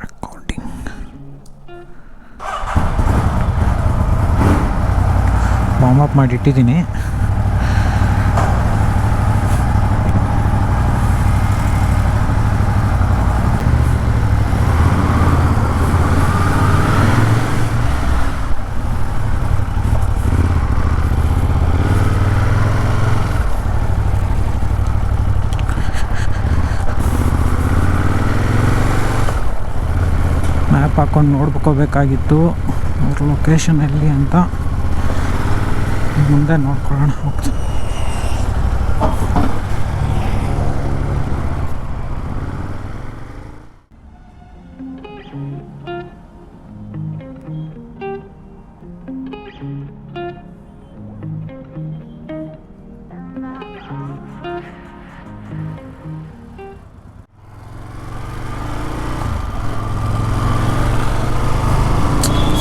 Recording warm up ಮಾಡಿ ಹಾಕೊಂಡು ನೋಡ್ಕೋಬೇಕಾಗಿತ್ತು. ಅವ್ರ ಲೊಕೇಶನ್ ಎಲ್ಲಿ ಅಂತ ಮುಂದೆ ನೋಡ್ಕೊಳ್ಳೋಣ. ಹೋಗ್ತೀನಿ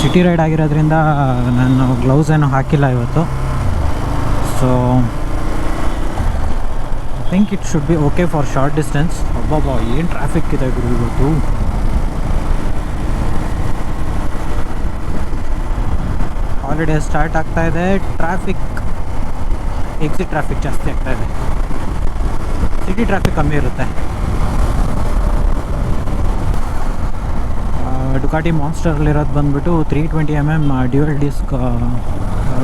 ಸಿಟಿ ರೈಡ್ ಆಗಿರೋದ್ರಿಂದ ನಾನು ಗ್ಲೌಸ್ ಏನು ಹಾಕಿಲ್ಲ ಇವತ್ತು. So I think it should be okay for short distance ಒಬ್ಬೊಬ್ಬ ಏನು ಟ್ರಾಫಿಕ್ ಇದೆ ಗುರು ಇವತ್ತು? ಆಲ್ರೆಡಿ ಸ್ಟಾರ್ಟ್ ಆಗ್ತಾ ಇದೆ ಟ್ರಾಫಿಕ್ ಎಕ್ಸಿಟ್ ಟ್ರಾಫಿಕ್ ಜಾಸ್ತಿ ಆಗ್ತಾ ಇದೆ. ಸಿಟಿ ಟ್ರಾಫಿಕ್ ಕಮ್ಮಿ ಇರುತ್ತೆ. ಡುಕಾಟಿ ಮಾನ್ಸ್ಟರ್ಲಿರೋದು ಬಂದುಬಿಟ್ಟು three twenty M M dual disc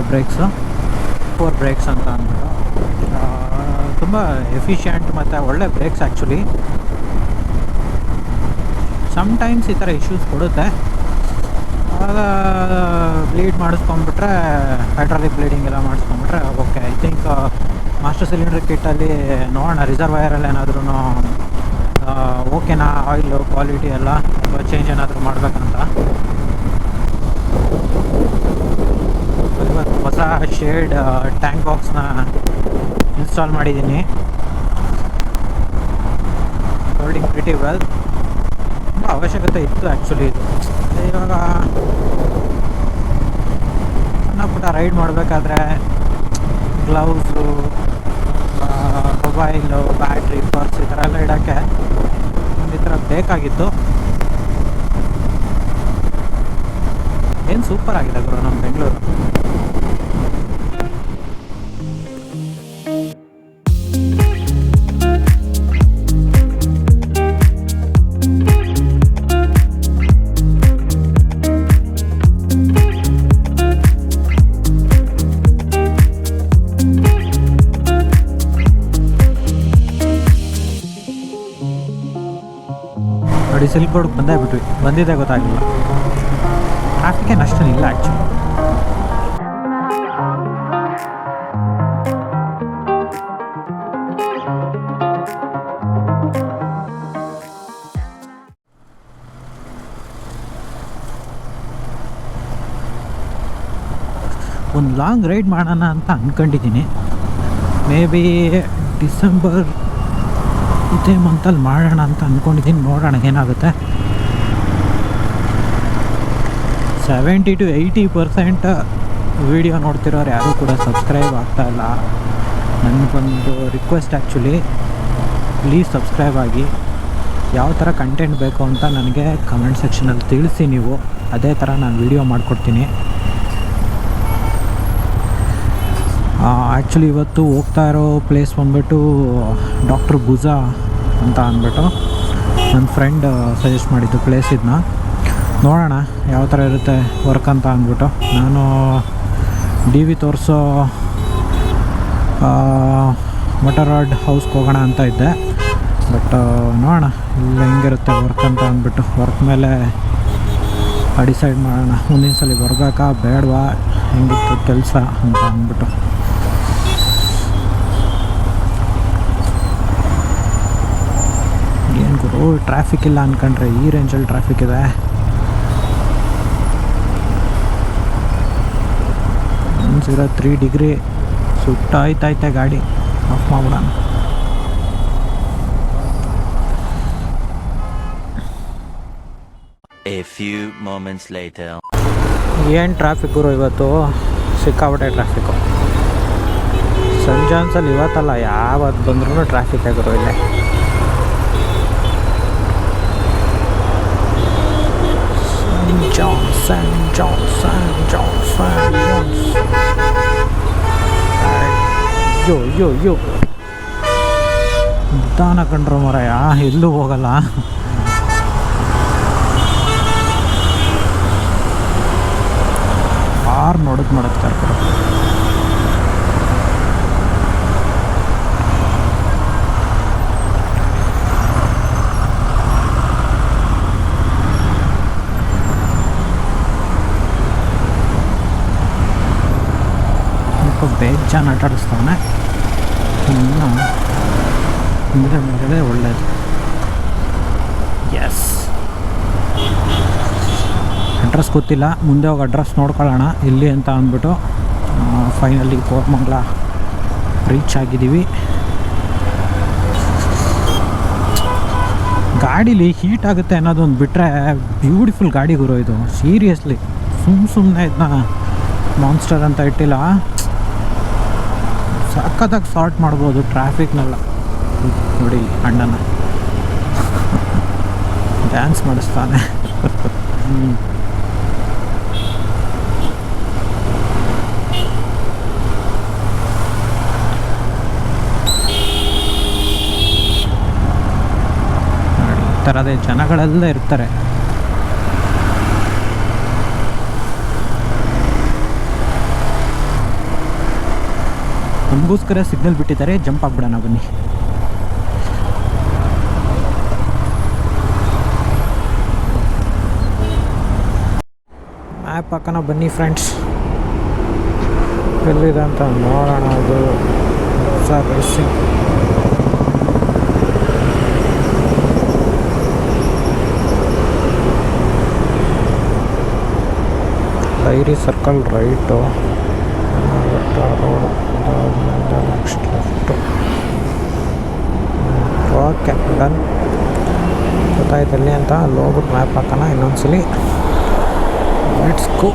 brakes. Four brakes ಅಂತ ಅಂದ್ಬಿಟ್ಟು. ತುಂಬ ಎಫಿಷಿಯಂಟ್ ಮತ್ತು ಒಳ್ಳೆ ಬ್ರೇಕ್ಸ್ ಆ್ಯಕ್ಚುಲಿ ಸಮ್ಟೈಮ್ಸ್ ಈ ಥರ ಇಶ್ಯೂಸ್ ಕೊಡುತ್ತೆ. ಆಗ ಬ್ಲೀಡ್ ಮಾಡಿಸ್ಕೊಂಬಿಟ್ರೆ ಹೈಡ್ರಾಲಿಕ್ ಬ್ಲೀಡಿಂಗ್ ಎಲ್ಲ ಮಾಡಿಸ್ಕೊಂಬಿಟ್ರೆ okay. I think master cylinder ಕಿಟ್ಟಲ್ಲಿ ನೋಡೋಣ ರಿಸರ್ವಯರಲ್ಲಿ ಏನಾದ್ರೂ ಓಕೆನಾ ಆಯಿಲು ಕ್ವಾಲಿಟಿ ಎಲ್ಲ ಚೇಂಜ್ ಏನಾದರೂ ಮಾಡಬೇಕಂತ? ಇವತ್ತು ಹೊಸ ಶೇಡ್ ಟ್ಯಾಂಕ್ ಬಾಕ್ಸ್ನ ಇನ್ಸ್ಟಾಲ್ ಮಾಡಿದ್ದೀನಿ. ಹೋಲ್ಡಿಂಗ್ ಪ್ರಿಟಿ ವೆಲ್ ತುಂಬ ಅವಶ್ಯಕತೆ ಇತ್ತು ಆ್ಯಕ್ಚುಲಿ ಇದು. ಇವಾಗ ಸಣ್ಣ ಪುಟ್ಟ ರೈಡ್ ಮಾಡಬೇಕಾದ್ರೆ ಗ್ಲೌಸು ಮೊಬೈಲು ಬ್ಯಾಟ್ರಿ ಪರ್ಸ್ ಈ ಥರ ಎಲ್ಲ ಇಡೋಕ್ಕೆ ಒಂದು ಈ ಥರ ಬೇಕಾಗಿತ್ತು. ಏನು ಸೂಪರ್ ಆಗಿದೆ ಗುರು ನಮ್ಮ ಬೆಂಗಳೂರು? ನೋಡಿ ಸಿಲ್ಕ್ ರೋಡ್ಗೆ ಬಂದೇ ಬಿಟ್ವಿ. ಬಂದಿದ್ದೆ ಗೊತ್ತಾಗಲಿಲ್ಲ ಟ್ರಾಫಿಕ್ ಏನು ಅಷ್ಟೇನು ಇಲ್ಲ ಆ್ಯಕ್ಚುಲಿ ಒಂದು ಲಾಂಗ್ ರೈಡ್ ಮಾಡೋಣ ಅಂತ ಅಂದ್ಕೊಂಡಿದ್ದೀನಿ ಮೇ ಬಿ ಡಿಸೆಂಬರ್ ಇದೇ ಮಂತಲ್ಲಿ ಮಾಡೋಣ ಅಂತ ಅಂದ್ಕೊಂಡಿದ್ದೀನಿ ನೋಡೋಣ ಏನಾಗುತ್ತೆ. Seventy to eighty percent video ನೋಡ್ತಿರೋರು ಯಾರೂ ಕೂಡ ಸಬ್ಸ್ಕ್ರೈಬ್ ಆಗ್ತಾ ಇಲ್ಲ. ನನಗೊಂದು ರಿಕ್ವೆಸ್ಟ್ ಆ್ಯಕ್ಚುಲಿ ಪ್ಲೀಸ್ ಸಬ್ಸ್ಕ್ರೈಬ್ ಆಗಿ. ಯಾವ ಥರ ಕಂಟೆಂಟ್ ಬೇಕು ಅಂತ ನನಗೆ ಕಮೆಂಟ್ ಸೆಕ್ಷನಲ್ಲಿ ತಿಳಿಸಿ ನೀವು. ಅದೇ ಥರ ನಾನು ವಿಡಿಯೋ ಮಾಡಿಕೊಡ್ತೀನಿ. ಆ್ಯಕ್ಚುಲಿ ಇವತ್ತು ಹೋಗ್ತಾ ಇರೋ ಪ್ಲೇಸ್ ಬಂದ್ಬಿಟ್ಟು ಡಾಕ್ಟರ್ ಭುಜಾ ಅಂತ ಅಂದ್ಬಿಟ್ಟು ನನ್ನ ಫ್ರೆಂಡ್ ಸಜೆಸ್ಟ್ ಮಾಡಿದ್ದು ಪ್ಲೇಸ್ ಇದನ್ನ ನೋಡೋಣ ಯಾವ ಥರ ಇರುತ್ತೆ ವರ್ಕ್ ಅಂತ ಅಂದ್ಬಿಟ್ಟು. ನಾನು ಡಿ ವಿ ತೋರಿಸೋ ಮಟರಾಡ್ ಹೌಸ್ಗೆ ಹೋಗೋಣ ಅಂತ ಇದ್ದೆ. ಬಟ್ ನೋಡೋಣ ಇಲ್ಲ ಹೆಂಗಿರುತ್ತೆ ವರ್ಕ್ ಅಂತ ಅಂದ್ಬಿಟ್ಟು. ವರ್ಕ್ ಮೇಲೆ ಡಿಸೈಡ್ ಮಾಡೋಣ. ಮುಂದಿನ ಸಲ ಬರಬೇಕಾ, ಬೇಡವಾ, ಹೆಂಗಿತ್ತು ಕೆಲಸ ಅಂತ ಅಂದ್ಬಿಟ್ಟು. ಗುರು ಟ್ರಾಫಿಕ್ ಇಲ್ಲ ಅನ್ಕೊಂಡ್ರೆ ಈ ರೇಂಜಲ್ಲಿ ಟ್ರಾಫಿಕ್ ಇದೆ. ಜೀರೋ ತ್ರೀ ಡಿಗ್ರಿ ಸುಟ್ಟಾಯ್ತಾಯ್ತೆ ಗಾಡಿ. ಆಫ್ ಮಾಡ್ಬಿಡೋಣ. A few moments later. ಏನು ಟ್ರಾಫಿಕ್ ಗುರು ಇವತ್ತು? ಸಿಕ್ಕಾಪಟ್ಟೆ ಟ್ರಾಫಿಕ್ಕು ಸಂಜೆ ಅನ್ಸಲ್ಲಿ ಇವತ್ತಲ್ಲ ಯಾವತ್ತು ಬಂದ್ರೂ ಟ್ರಾಫಿಕ್ ಆಗಿರೋ ಇಲ್ಲೇ. Johnson, Johnson, Johnson. Johnson ಜಾನ್ಸ್ ಯೋ ಯೋ ಯೋ ನಿಧಾನ ಕಂಡ್ರು ಮರಯ ಎಲ್ಲೂ ಹೋಗಲ್ಲ? ಆರು ನೋಡೋದು ಮಾಡೋದು ಕರ್ಕೊಂಡು ಸ್ವಲ್ಪ ಬೇಜಾನ್ ಆಟ ಆಡಿಸ್ತಾವನೆ ಇನ್ನು ಹಿಂದೆ ಮೇಲೆ ಒಳ್ಳೆಯದು ಎಸ್ ಅಡ್ರೆಸ್ ಗೊತ್ತಿಲ್ಲ. ಮುಂದೆ ಹೋಗಿ ಅಡ್ರೆಸ್ ನೋಡ್ಕೊಳ್ಳೋಣ. ಇಲ್ಲಿ ಅಂತ ಅಂದ್ಬಿಟ್ಟು ಫೈನಲಿ ಕೋರ್ಮಂಗ್ಲ ರೀಚ್ ಆಗಿದ್ದೀವಿ. ಗಾಡೀಲಿ ಹೀಟ್ ಆಗುತ್ತೆ ಅನ್ನೋದೊಂದು ಬಿಟ್ಟರೆ ಬ್ಯೂಟಿಫುಲ್ ಗಾಡಿ ಗುರು ಇದು. ಸೀರಿಯಸ್ಲಿ ಸುಮ್ಮ ಸುಮ್ಮನೆ ಇದನ್ನ ಮಾನ್ಸ್ಟರ್ ಅಂತ ಇಟ್ಟಿಲ್ಲ. ಸಖತ್ತಾಗಿ ಸಾರ್ಟ್ ಮಾಡ್ಬೋದು ಟ್ರಾಫಿಕ್ನೆಲ್ಲ ನೋಡಿ ಅಣ್ಣನ. ಡ್ಯಾನ್ಸ್ ಮಾಡಿಸ್ತಾನೆ. ಹ್ಞೂ ಥರದ ಜನಗಳೆಲ್ಲ ಇರ್ತಾರೆ. ನಮಗೋಸ್ಕರ ಸಿಗ್ನಲ್ ಬಿಟ್ಟಿದ್ದಾರೆ, ಜಂಪ್ ಆಗ್ಬಿಡೋಣ ಬನ್ನಿ. ಆ್ಯಪ್ ಹಾಕೋಣ ಬನ್ನಿ ಫ್ರೆಂಡ್ಸ್ ಎಲ್ಲಿದೆ ಅಂತ ನೋಡೋಣ ಅದು. Sir racing Dairy Circle right next left okay done ಗೊತ್ತಾಯ್ತು ಎಲ್ಲಿ ಅಂತ ಅಲ್ಲಿ ಹೋಗ್ಬಿಟ್ಟು ಮ್ಯಾಪ್ ಹಾಕೋಣ ಇನ್ನೊಂದ್ಸಲಿ ಲೆಟ್ಸ್ ಗೋ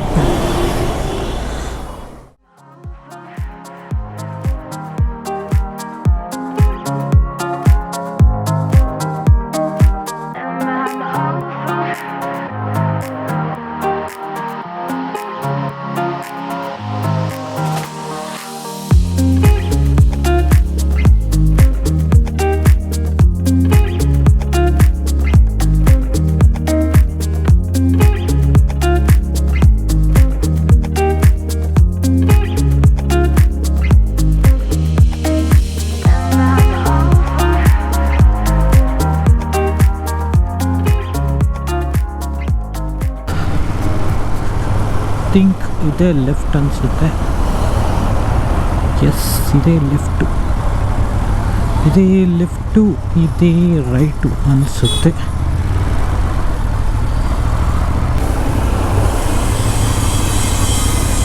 ಥಿಂಕ್ ಇದೇ ಲೆಫ್ಟ್ ಅನಿಸುತ್ತೆ ಎಸ್ ಇದೇ ಲೆಫ್ಟು ಇದೇ ಲೆಫ್ಟು ಇದೇ ರೈಟು ಅನಿಸುತ್ತೆ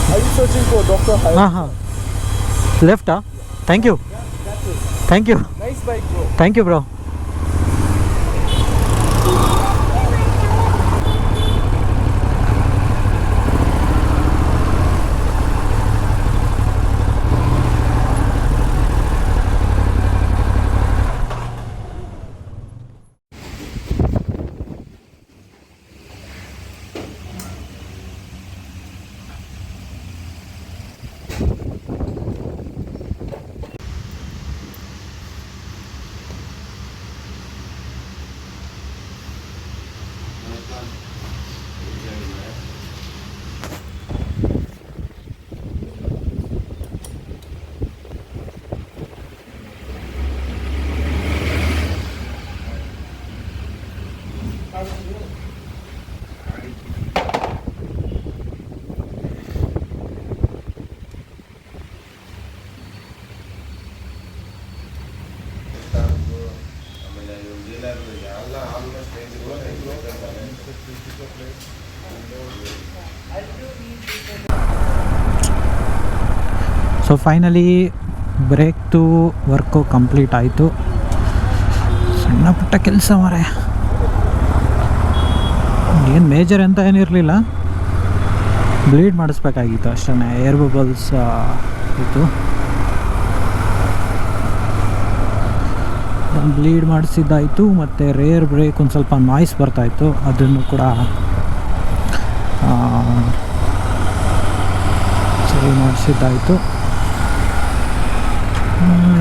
Are you searching for Dr. Hyde? ಹಾಂ ಹಾಂ ಲೆಫ್ಟಾ thank you thank you Nice bike, bro. Thank you bro so finally ಬ್ರೇಕ್ದು work complete ಆಯಿತು. ಸಣ್ಣ ಪುಟ್ಟ ಕೆಲಸ ಮಾರೆ ಏನು ಮೇಜರ್ ಅಂತ ಏನಿರಲಿಲ್ಲ ಬ್ಲೀಡ್ ಮಾಡಿಸ್ಬೇಕಾಗಿತ್ತು ಅಷ್ಟೇ ಏರ್ ಬಬಲ್ಸ್ ಇತ್ತು. ಬ್ಲೀಡ್ ಮಾಡಿಸಿದ್ದಾಯಿತು, ಮತ್ತು ರೇರ್ ಬ್ರೇಕ್ ಒಂದು ಸ್ವಲ್ಪ ನಾಯ್ಸ್ ಬರ್ತಾಯಿತ್ತು ಅದನ್ನು ಕೂಡ ಸರಿ ಮಾಡಿಸಿದ್ದಾಯಿತು.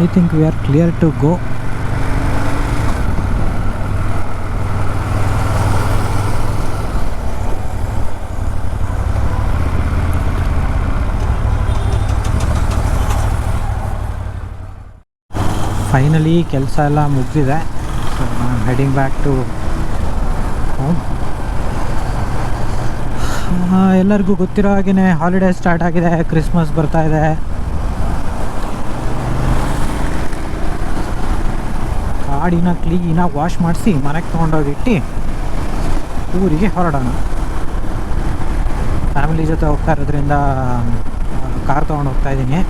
I think we are clear to go finally ಕೆಲಸ ಎಲ್ಲ ಮುಗಿದಿದೆ. ಸೊ ನಾನು ಹೆಡಿಂಗ್ ಬ್ಯಾಕ್ ಟು ಹೋಮ್ ಎಲ್ಲರಿಗೂ ಗೊತ್ತಿರೋ ಹಾಗೆಯೇ ಹಾಲಿಡೇ ಸ್ಟಾರ್ಟ್ ಆಗಿದೆ ಕ್ರಿಸ್ಮಸ್ ಬರ್ತಾ ಇದೆ. ಗಾಡಿನ ಕ್ಲೀನಾಗಿ ವಾಶ್ ಮಾಡಿಸಿ ಮನೆಗೆ ತೊಗೊಂಡೋಗಿಟ್ಟು ಊರಿಗೆ ಹೊರಡೋಣ. ಫ್ಯಾಮಿಲಿ ಜೊತೆ ಹೋಗ್ತಾ ಇರೋದ್ರಿಂದ ಕಾರ್ ತೊಗೊಂಡು ಹೋಗ್ತಾ ಇದ್ದೀನಿ.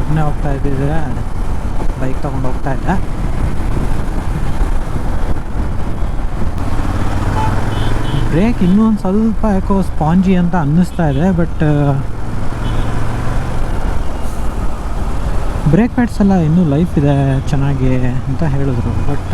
ಒಬ್ಬನೇ ಹೋಗ್ತಾ ಇದ್ದಿದ್ರೆ ಬೈಕ್ ತೊಗೊಂಡು ಹೋಗ್ತಾ ಇದ್ದೆ ಬ್ರೇಕ್ ಇನ್ನೂ ಸ್ವಲ್ಪ ಯಾಕೋ ಸ್ಪಾಂಜಿ ಅಂತ ಅನ್ನಿಸ್ತಾ ಇದೆ ಬಟ್ ಬ್ರೇಕ್ ಪ್ಯಾಡ್ಸ್ ಎಲ್ಲ ಇನ್ನೂ ಲೈಫ್ ಇದೆ, ಚೆನ್ನಾಗಿ ಅಂತ ಹೇಳಿದ್ರು ಬಟ್